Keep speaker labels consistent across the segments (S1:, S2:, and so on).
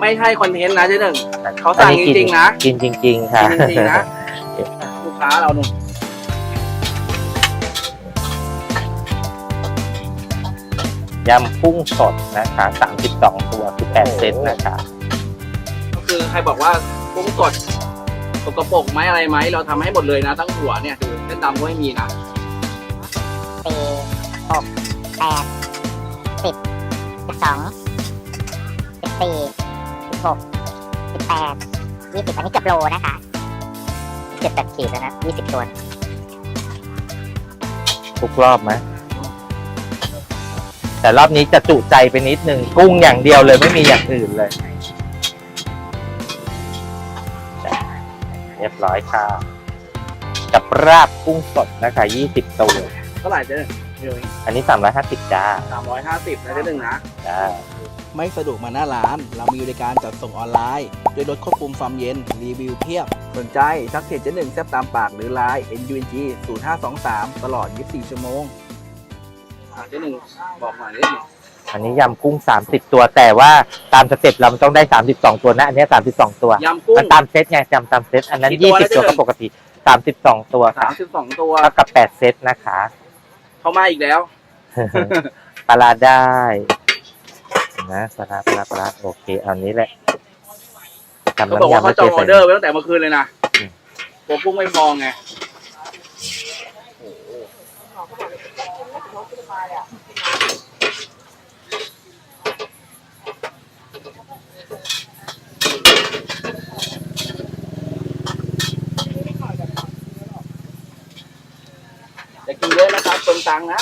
S1: ไม่ใช่คอนเทนต์นะเจ๊หนึ่งเขาสั่ง
S2: อักิ
S1: จริงๆนะ
S2: กินจริง ๆ ค่ะ
S1: กินจริงๆนะลูกค้าเราหนุ่ม
S2: ยำกุ้งสดนะคะ32 ตัวคือ8เซตนะคะ
S1: ก็คือใครบอกว่ากุ้งสดสกปรกไหมอะไรไหมเราทำให้หมดเลยนะตั้งหัวเนี่ยคือเส้นดำก็ไม่มีนะ
S3: สี่หกแปดสิบสิบสองสิบสี่สิบ หกสิบแปดยี่สิบอันนี้เกือบโลนะคะเจ็ดแปดขีดแล้วนะยี่สิบตัว
S2: ทุกรอบไหมแต่รอบนี้จะจุใจไปนิดนึงกุ้งอย่างเดียวเลยไม่มีอย่างอื่นเลย เรียบร้อยค่ะ กับราบกุ้งสดนะคะ20 ตัว
S1: เท่าไหร่เจ๊หนึ่งเดี๋ยว
S2: อันนี้ 350จ้า
S1: สามร้อยห้าสิบนะเจ๊หนึ่งนะ
S2: จ้า
S1: ไม่สะดวกมาหน้าร้าน เรามีบริการจัดส่งออนไลน์ด้วยรถควบคุมความเย็น รีวิวเพียบ สนใจทักเพจเจ๊หนึ่งแซบตามปากหรือไลน์ NUNG 0523 ตลอด 24 ชั่วโมงอะเจ๊หนึ่งบอกหน่อยนิดหนึง
S2: อันนี้ยำกุ้ง 30 ตัว แต่ว่าตามสเต็ปเรามันต้องได้ 32 ตัวนะ อันนี้32 ตัว
S1: ยำกุ้ง
S2: มันตามเซตไงจำตามเซตอันนั้น
S1: กี่ตัวนะ
S2: 20 ตัว
S1: เจ๊หนึ่
S2: ก็
S1: ง
S2: ปกติ 32 ตัวค่ะ
S1: 32 ตัว
S2: เท่ากับ 8 เซตนะคะ
S1: เข้ามาอีกแล้ว
S2: ปลาร้าได้ นะปลาร้าปลาร้าปลาร้าโอเคเอานี้แหละทำ
S1: เขาบอก
S2: น้ำ
S1: ว่ายำเขา
S2: ไม่
S1: จอง
S2: เค
S1: อยอ
S2: ใส่
S1: เดอร์ไว้ตั้งแต่เมื่อคืนเลยนะ
S2: อืม
S1: กลัวกุ้งไม่พอไงจะกินเยอะนะครับเติมตังค์นะ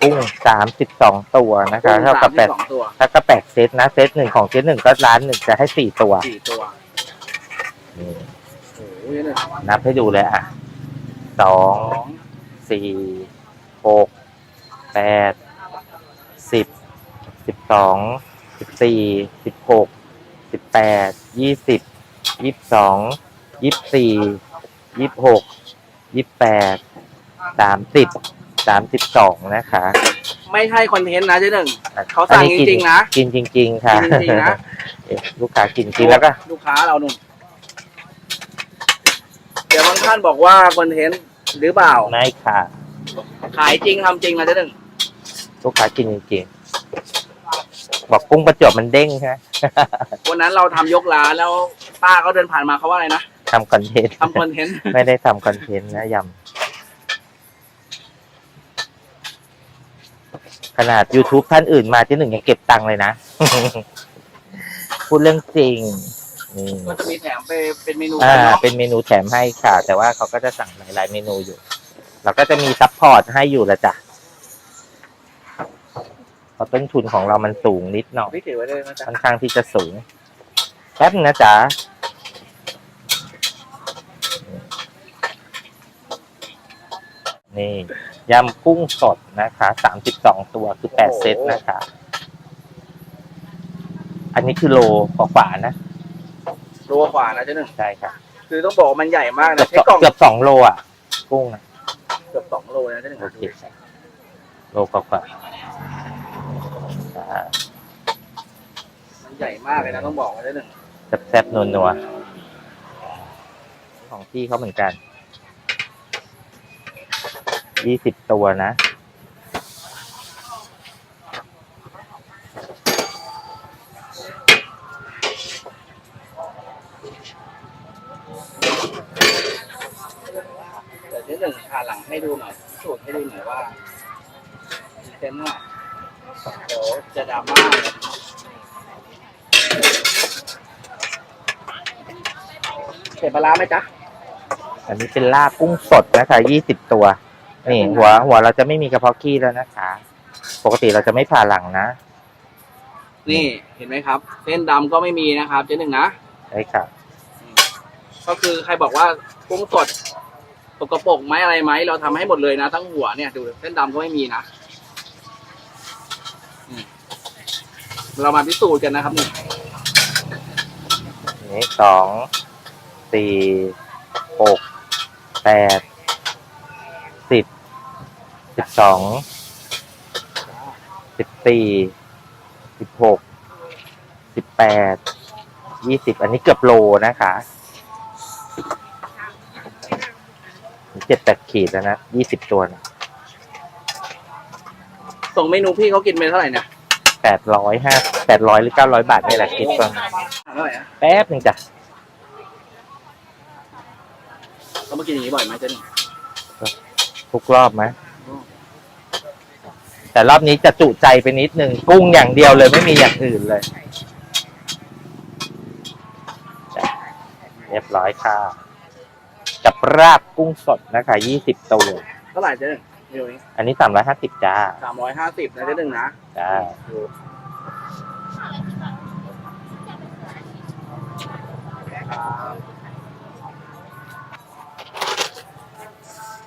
S2: กุ้งสามสิบสองตัวนะคะเท่ากับแปด
S1: สองตัว
S2: ถ้าก็แปดเซตนะเซตหนึ่งของเซตหนึ่งก็ร้านหนึ่งจะให้สี่ตัว
S1: สี่ตัว
S2: นี่
S1: โอ้โหเยอะเลย
S2: นับให้ดูเลยอะสอง
S1: สอง
S2: สี่หกแปดสิบสิบสองสิบสี่สิบหกสิบแปดยี่สิบยี่สิบสองยี่สิบสี่ยี่สิบหกยี่สิบแปดสามสิบ สามสิบสองนะคะ
S1: ไม่ใช่คอนเทนต์นะเจ๊หนึ่ง เขาสั่ง
S2: อันนี้กิ
S1: จริงๆนะ
S2: กินจริง ๆ ค่ะ
S1: กินจริงๆนะ
S2: เอ๊ะลูกค้ากินจริงแล้วก็
S1: ลูกค้าเราหนุ่มเดี๋ยวบางท่านบอกว่าคอนเทนต์หรือเปล่า
S2: ไม่ค่ะ
S1: ขายจริงทำจริงนะเจ๊หนึ่ง
S2: ลูกค้ากินจริงๆบอกกุ้งประจวบมันเด้งใช่ไหม
S1: วันนั้นเราทำยกร้านแล้วป้าเขาเดินผ่านมาเขาว่าอะไรนะ
S2: ทำคอนเทนต์
S1: ทำคอนเทนต์
S2: ไม่ได้ทำคอนเทนต์นะยำ ขนาด YouTube ท่านอื่นมาที่หนึ่งยังเก็บตังค์เลยนะ พูดเรื่องจริงนี่
S1: ก็จะมีแถมไปเป็นเมนู
S2: อ่า
S1: กันเนาะ
S2: เป็นเมนูแถมให้ค่ะ แต่ว่าเขาก็จะสั่งหลายๆเมนูอยู่ เราก็จะมีซัพพอร์ตให้อยู่ละจ้ะเพราะต้นทุนของเรามันสูงนิดหน่อย
S1: พี่ถือไว้เลยนะจ๊ะ
S2: ค่อนข้างที่จะสูง แป๊บนึงนะจ๊ะ นี่ ยำกุ้งสดนะคะสามสิบสองตัวคือแปดเซตนะคะ อันนี้คือโลกว่าๆนะ
S1: รัวขวานะเจ๊หนึ่ง
S2: ใช่ค่ะ
S1: คือต้องบอกว่ามันใหญ่มาก
S2: เกือ
S1: นะ
S2: บ
S1: ใช้กล่อง
S2: เกือบสองโลอะ กุ้งอะ
S1: เกือบสองโลนะเจ๊หนึ่ง
S2: โอเคโลกว่าๆอ่า
S1: มันใหญ่มากเลยนะต้องบอกว่าเจ๊หนึ่ง
S2: แซ่บๆนัวๆของพี่เขาเหมือนกัน ยี่สิบตัวนะ
S1: เดี๋ยวเจ๊หนึ่งพาหลังให้ดูหน่อยพิสูตรให้ดูหน่อยว่าเต็นว่าเดี๋ยวจะดราม่ากันเผ็ดปลาร้าไหมจ๊ะ
S2: อันนี้เป็นลาบกุ้งสดนะคะยี่สิบตัว นี่หัวหัวเราจะไม่มีกระเพาะขี้แล้วนะคะ ปกติเราจะไม่ผ่าหลังนะ
S1: นี่เห็นไหมครับ เส้นดำก็ไม่มีนะครับ เจ๊หนึ่งนะ
S2: ใช่ค่ะ
S1: ก็คือใครบอกว่ากุ้งสดสกปรกไหมอะไรไหมเราทำให้หมดเลยนะทั้งหัวเนี่ยดูเส้นดำก็ไม่มีนะอืมเรามาพิสูจน์กันนะครับนี่
S2: นี่สองสี่หกแปดสิบ สิบสอง สิบสี่ สิบหก สิบแปด ยี่สิบ อันนี้เกือบโลนะคะเจ็ดแปดขีดแล้วนะยี่สิบตัวนะ
S1: ส่งเมนูพี่เขากินไปเท่าไหร่เนี่ย
S2: แปดร้อยห้าแปดร้อยหรือเก้าร้อยบาทนี่แหละคิดก่อน
S1: เท่าไหร่อะ
S2: แป๊บหนึ่งจ้ะ
S1: เขามากินอย่างนี้บ่อยไหมเจ๊หนึ่ง
S2: ทุกรอบไหม แต่รอบนี้จะจุใจไปนิดนึงกุ้งอย่างเดียวเลยไม่มีอย่างอื่นเลยจ้ะเรียบร้อยค่ะ กับราบกุ้งสดนะคะยี่สิบตัว
S1: เท่าไหร่เจ๊หนึ่งเดี๋ยวนี้
S2: อันนี้สามร้อยห้าสิบจ้า
S1: สามร้อยห้าสิบนะเจ๊หนึ่งนะ
S2: จ้า
S1: ดู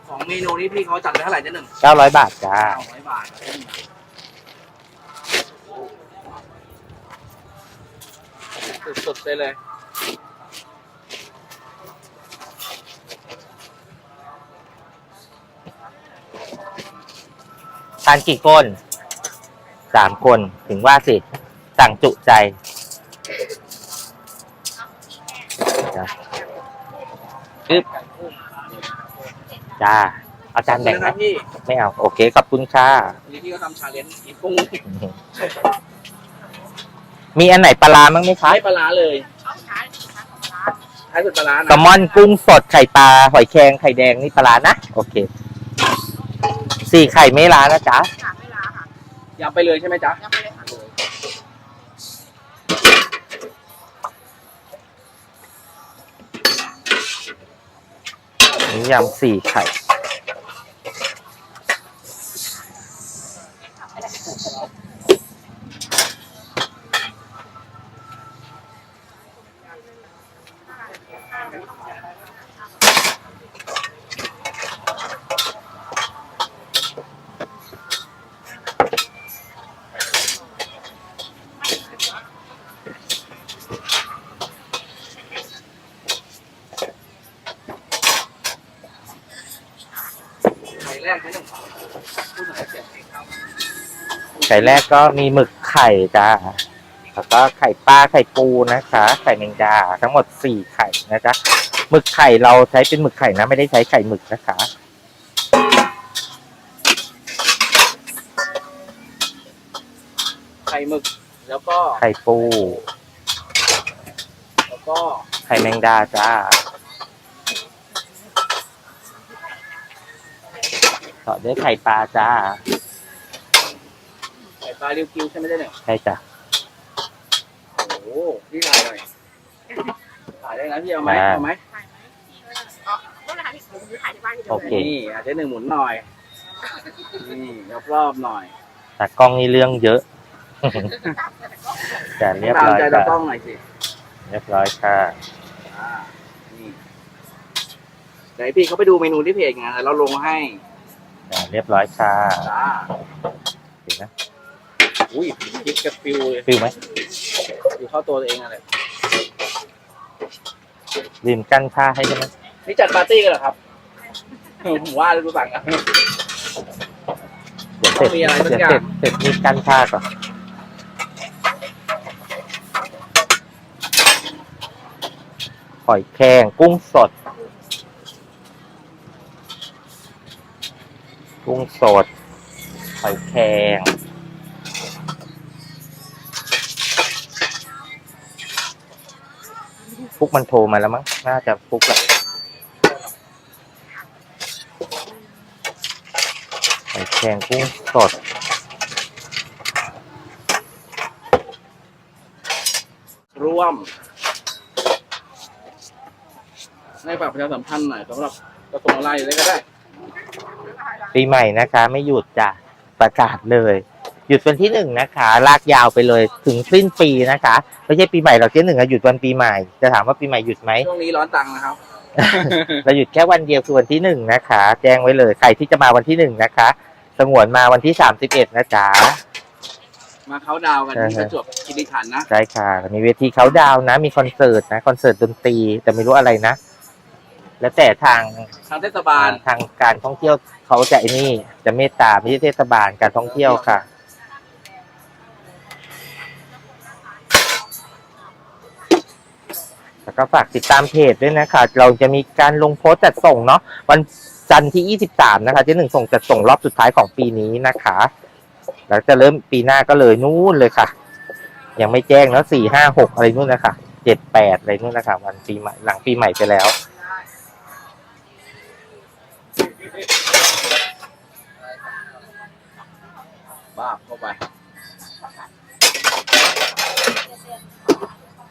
S1: ของเมนูนี้พี่เขาจัดไปเท่าไหร่เจ๊หนึ่ง
S2: เก้าร้อยบาทจ้า
S1: เก้าร้อยบาทนะเจ๊หนึ่งสุดๆไปเลย
S2: ทานกี่คนสามคนถึงว่าสิ สั่งจุใจจ้ะอึ๊บ จ้าเอาจานแบ่ง
S1: นะ
S2: ไห
S1: ค
S2: ม
S1: รับพี่
S2: ไม่เอา โอเค ขอบคุณค่ะ
S1: วันนี้พี่ก็ทำชาเลนจ์กินกุ้ง
S2: มีอันไหนปลาร้ามั้งไหมคะ
S1: ใช้ปลาร้าเลยใช้สุดปลาร้า
S2: แซล
S1: นะ
S2: มอนกุ้งสดไข่ปลาหอยแครงไข่แดงนี่ปลาร้านะ โอเค สี่ไข่ไม่ล้านะจ๊ะ
S1: ยำไปเลยใช่ไหมจ๊ะ
S2: นี่ย ยำสี่ไข่
S1: แรกใช้หนึ่งพูดหน่อยเสียงเองครับ
S2: ไข่แรกก็มีหมึกไข่จ้า แล้วก็ไข่ปลาไข่ปูนะคะ ไข่แมงดาทั้งหมดสี่ไข่นะจ๊ะหมึกไข่เราใช้เป็นหมึกไข่นะ ไม่ได้ใช้ไข่หมึกนะคะ
S1: ไข่หมึกแล้วก็
S2: ไข่ปู
S1: แล้วก็
S2: ไข่แมงดาจ้า ต่อด้วยไข่ปลาจ้า
S1: ไข่ปลาริวกิวใช่ไหมเจ๊หนึ่ง
S2: ใช่จ้ะ
S1: โอ้โหพี่ถ่ายหน่อยถ่ายได้นะพี่เอาไหม
S2: ได้
S1: เอาไหม
S2: โอเค
S1: นี่อาจจะหนึ่งหมุนหน่อยนี่รอบๆหน่อย
S2: แต่กล้องนี่เรื่องเยอะ แต่เรียบ
S1: ตาม
S2: ร้อย
S1: ใจตา
S2: ค่ะ
S1: ต้องหน่อยสิ
S2: เรียบร้อยค่ะ
S1: อ่านี่เดี๋ยวให้พี่เขาไปดูเมนูที่เพจไงแล้วเราลงให้
S2: อ่าเรียบร้อยค่ะ
S1: จ้า
S2: เห็นนะ
S1: อุ้ยคิดกับฟิวเลย
S2: ฟิลไหม
S1: อยู่เข้าตัวตัวเองอะไร
S2: ลืมกั้นผ้าให้ใช่ไหม
S1: นี่จัดปาร์ตี้กันเหรอครับ ผมว่าแล้วดูสั่งอะ
S2: เดี๋ยวเสร็จ
S1: ต้องมีอะไรสัก
S2: เดี๋ยว
S1: อย่าง
S2: เสร็จเสร็จนี่กั้นผ้าก่อนหอยแครงกุ้งสด กุ้งสดหอยแครงฟุกมันโทรมาแล้วมั้ง น่าจะฟุกแหละหอยแครงกุ้งสด
S1: ร่วม ให้ฝากประชาสัมพันธ์หน่อยสำหรับกระทรวงอะไรเลยก็ได้
S2: ปีใหม่นะคะ ไม่หยุดจ้ะประกาศเลย หยุดวันที่หนึ่งนะคะ ลากยาวไปเลยถึงสิ้นปีนะคะ ไม่ใช่ปีใหม่เราเที่หนึ่งอะหยุดวันปีใหม่ จะถามว่าปีใหม่หยุดไหม
S1: ช่วงนี้ร้อนตังค์นะครับ
S2: เราหยุดแค่วันเดียวคือวันที่หนึ่งนะคะ แจ้งไว้เลย ใครที่จะมาวันที่หนึ่งนะคะ สงวนมาวันที่สามสิบเอ็ดนะจ๊ะ
S1: มาเขาน์ดาวน์กันที่
S2: อ่า
S1: ป
S2: ฮะ
S1: ระจวบคีรีขันธ์นะ
S2: ใช่ค่ะ มีเวทีเขาดาวน์นะ มีคอนเสิร์ตนะ คอนเสิร์ตดนตรี แต่ไม่รู้อะไรนะ แล้วแต่ทาง
S1: ทางเทศบาล
S2: ทางการท่องเที่ยวเขาจะนี่ จะเมตตาไม่ใช่เทศบาลการท่องเที่ยวค่ะ แล้วก็ฝากติดตามเพจด้วยนะคะ เราจะมีการลงโพสต์จัดส่งเนาะวันจันทร์ที่ 23 นะคะที่หนึ่งส่งจัดส่งรอบสุดท้ายของปีนี้นะคะแล้วจะเริ่มปีหน้าก็เลยนู่นเลยค่ะ ยังไม่แจ้งแล้วสี่ห้าหกอะไรนู่นนะคะเจ็ดแปดอะไรนู่นนะคะวันปีใหม่หลังปีใหม่ไปแล้ว
S1: เข้าไป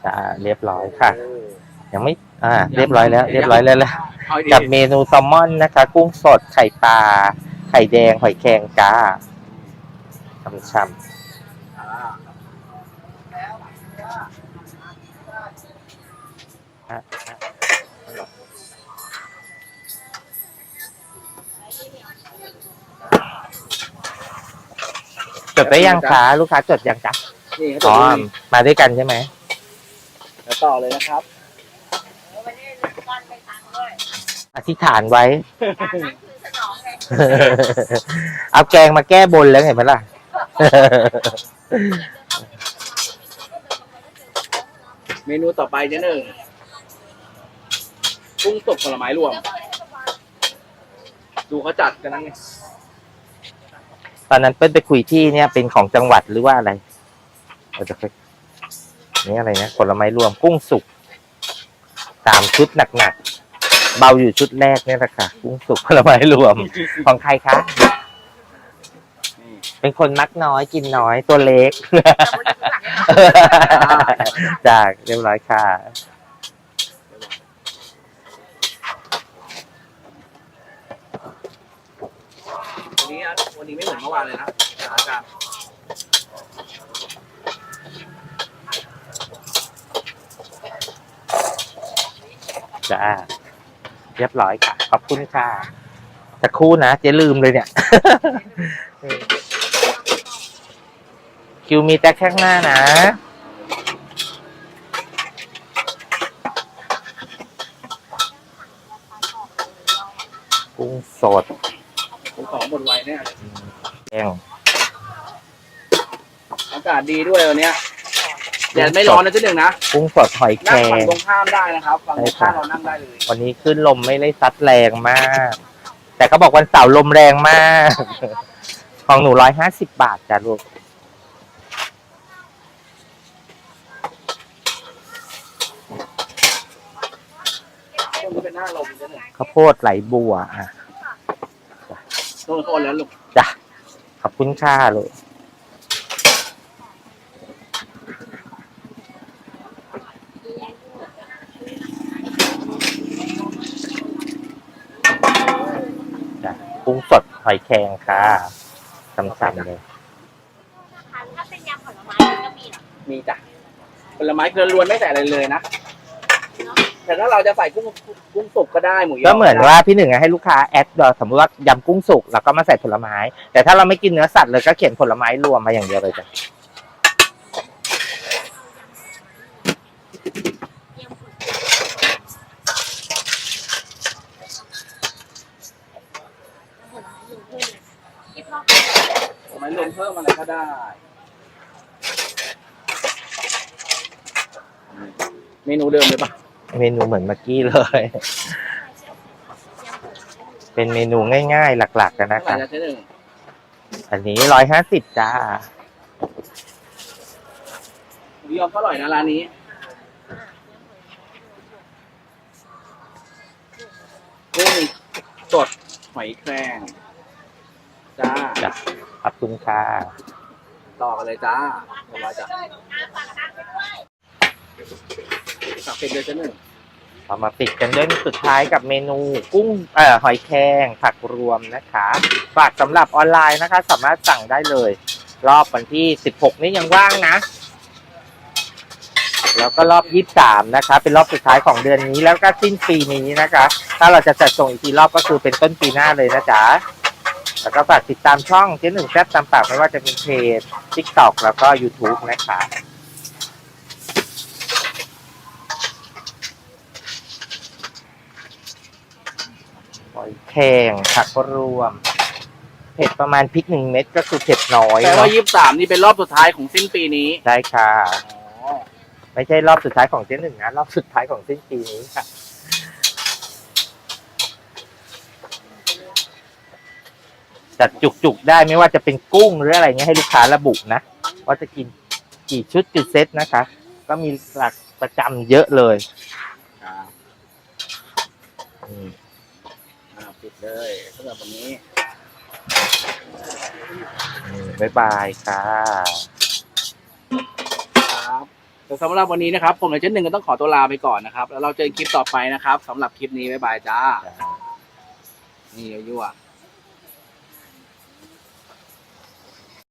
S2: จะเรียบร้อยค่ะ ยังไม่ อ่า เรียบร้อยแล้ว เรียบร้อยแล้วละ
S1: เอาดี
S2: กับเมนูแซลมอนนะคะ กุ้งสดไข่ปลาไข่แดงหอยแครงจ้าช่ำ
S1: อ่
S2: จดไปยังคะลูกค้าจดยังจ๊ะ
S1: นี่เขาจะ
S2: อ๋อ
S1: ดู
S2: มาด้วยกันใช่ไหม
S1: แล้วต่อเลยนะครับ
S2: อธิษฐานไว้ เอาแกงมาแก้บนแล้วเห็นไหมล่ะ
S1: เมนูต่อไปเจ๊หนึ่งกุ้งสดผลไม้รวม ดูเขาจัดกันนั่นไง
S2: ตอนนั้นเปิ้ลไปคุยที่เนี่ยเป็นของจังหวัดหรือว่าอะไรเราจะไปนี่อะไรนะผลไม้รวมกุ้งสุกสามชุดหนักๆเบาอยู่ชุดแรกเนี่ยแหละค่ะกุ้งสุกผลไม้รวม ของใครคะ
S1: นี่
S2: เป็นคนมักน้อยกินน้อยตัวเล็กจากเรียบร้อยค่ะ
S1: วันนี้ไม่เหมือนเมื่อวานเลยนะสถานการณ์
S2: จ้าเรียบร้อยค่ะ ขอบคุณค่ะสักครู่นะเจ๊ลืมเลยเนี่ย คิวมีแต่ข้งหน้านะกุ้งสด
S1: ผมของหมดไวแน่เลย
S2: แกง
S1: อากาศดีด้วยวันเนี้ยแดดไม่ร้อนนะเจ๊หนึ่งนะ
S2: กุ้งสดหอยแคร
S1: นั่งฝั่ง
S2: ง
S1: ตรงข้ามได้นะครับฝั่งตรงข้าม
S2: ใช่ค่ะ
S1: เรานั่งได้เลย
S2: วันนี้ขึ้นลมไม่ได้ซัดแรงมาก แต่เขาบอกวันเสาร์ลมแรงมาก ของหนูร้อยห้าสิบบาทจ้ะลูก
S1: ช่วงนี้เป็นหน้าลมเจ๊หนึ่ง
S2: ข้าวโพดไหลบัวอะ
S1: ต้นโคนแล้วลูก
S2: จ้ะขอบคุณค่าลูก จ้ะกุ้งสดห อยแครงค่ะซ้ำๆเลย
S3: ถ้าเป็นยำผลไม้มันก็มีเหรอ
S1: มีจ้ะผลไม้เกลือล้วนไม่ใส่อะไรเลยนะแต่ถ้าเราจะใส่กุ้งกุ้งสุกก็ได้หมูยอ
S2: ก็เหมือน
S1: ได้
S2: ว่าพี่หนึ่งอะให้ลูกค้าแอดสมมติว่ายำกุ้งสุกแล้วก็มาใส่ผลไม้ แต่ถ้าเราไม่กินเนื้อสัตว์เลยก็เขียนผลไม้รวมมาอย่างเดียวเลยจ้ะ
S1: ผลไม้รวมเพิ่มอะไรก็ได้ เมนูเดิมเลยปะ
S2: เมนูเหมือนเมื่อกี้เลย เป็นเมนูง่ายๆ หลักๆกันนะ
S1: เท่าไหร่
S2: คะ
S1: จะใช้หนึ่ง
S2: อันนี้ร้อยห้าสิบจ้า
S1: หมูยอก็อร่อยนะร้านนี้กุ้งสดหอยแครงจ้า
S2: จ้ะ ขอบคุณค่ะ
S1: ต่อกันเลยจ้าเรียบร้อยจ้ะ สับเป็นเดือนนึง
S2: เรามาปิดกันด้วยสุดท้ายกับเมนูกุ้งเอ่อหอยแครงผักรวมนะคะฝากสำหรับออนไลน์นะคะ สามารถสั่งได้เลย รอบวันที่ 16 นี้ยังว่างนะ แล้วก็รอบ 23 นะคะ เป็นรอบสุดท้ายของเดือนนี้แล้วก็สิ้นปีนี้นะคะ ถ้าเราจะจัดส่งอีกทีรอบก็คือเป็นต้นปีหน้าเลยนะจ๊ะแล้วก็ฝากติดตามช่องเจ๊หนึ่งแซ่บตามปากไม่ว่าจะเป็นเพจ TikTok แล้วก็ YouTube นะคะ อยแครงผักรวม เผ็ดประมาณพริกหนึ่งเม็ดก็คือเผ็ดน้อย
S1: แปลว่า
S2: เนาะ
S1: ยี่สิบสามนี่เป็นรอบสุดท้ายของสิ้นปีนี้
S2: ได้ค่ะ
S1: อ๋อ
S2: ไม่ใช่รอบสุดท้ายของเจ๊หนึ่งนะรอบสุดท้ายของสิ้นปีนี้ค่ะ จัดจุกๆได้ไม่ว่าจะเป็นกุ้งหรืออะไรเงี้ยให้ลูกค้าระบุนะว่าจะกินกี่ชุดกี่เซตนะคะ ก็มีหลักประจำเยอะเลย
S1: ครับ
S2: อืม
S1: อ่าปิด เลยสำหรับวันนี้
S2: อืมบ๊ายบายค่ะ
S1: ครับแต่สำหรับวันนี้นะครับ ผมและเจ๊หนึ่งก็ต้องขอตัวลาไปก่อนนะครับ แล้วเราเจอกันคลิปต่อไปนะครับสำหรับคลิปนี้บ๊ายบายจ้า นี่ยั่วๆ